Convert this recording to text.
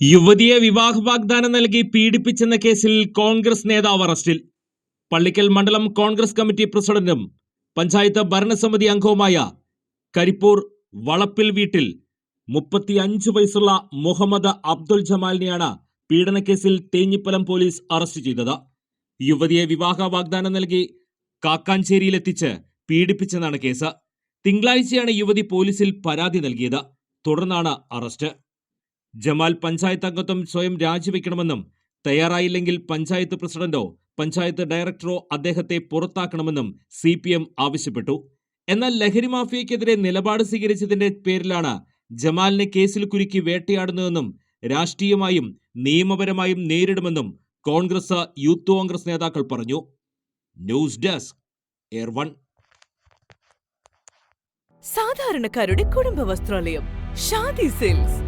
യുവതിയെ വിവാഹ വാഗ്ദാനം നൽകി പീഡിപ്പിച്ചെന്ന കേസിൽ കോൺഗ്രസ് നേതാവ് അറസ്റ്റിൽ. പള്ളിക്കൽ മണ്ഡലം കോൺഗ്രസ് കമ്മിറ്റി പ്രസിഡന്റും പഞ്ചായത്ത് ഭരണസമിതി അംഗവുമായ കരിപ്പൂർ വളപ്പിൽ വീട്ടിൽ മുപ്പത്തി അഞ്ച് വയസ്സുള്ള മുഹമ്മദ് അബ്ദുൽ ജമാലിനെയാണ് പീഡനക്കേസിൽ തേഞ്ഞിപ്പലം പോലീസ് അറസ്റ്റ് ചെയ്തത്. യുവതിയെ വിവാഹ വാഗ്ദാനം നൽകി കാക്കാഞ്ചേരിയിലെത്തിച്ച് പീഡിപ്പിച്ചെന്നാണ് കേസ്. തിങ്കളാഴ്ചയാണ് യുവതി പോലീസിൽ പരാതി നൽകിയത്. തുടർന്നാണ് അറസ്റ്റ്. ജമാൽ പഞ്ചായത്ത് അംഗത്വം സ്വയം രാജിവെക്കണമെന്നും തയ്യാറായില്ലെങ്കിൽ പഞ്ചായത്ത് പ്രസിഡന്റോ പഞ്ചായത്ത് ഡയറക്ടറോ അദ്ദേഹത്തെ പുറത്താക്കണമെന്നും സി പി എം ആവശ്യപ്പെട്ടു. എന്നാൽ ലഹരി മാഫിയക്കെതിരെ നിലപാട് സ്വീകരിച്ചതിന്റെ പേരിലാണ് ജമാലിനെ കേസിൽ കുരുക്കി വേട്ടയാടുന്നതെന്നും രാഷ്ട്രീയമായും നിയമപരമായും നേരിടുമെന്നും കോൺഗ്രസ് യൂത്ത് കോൺഗ്രസ് നേതാക്കൾ പറഞ്ഞു. ന്യൂസ് ഡെസ്ക് എയർ സാധാരണക്കാരുടെ കുടുംബ വസ്ത്രാലയം ഷാദി സിൽക്സ്.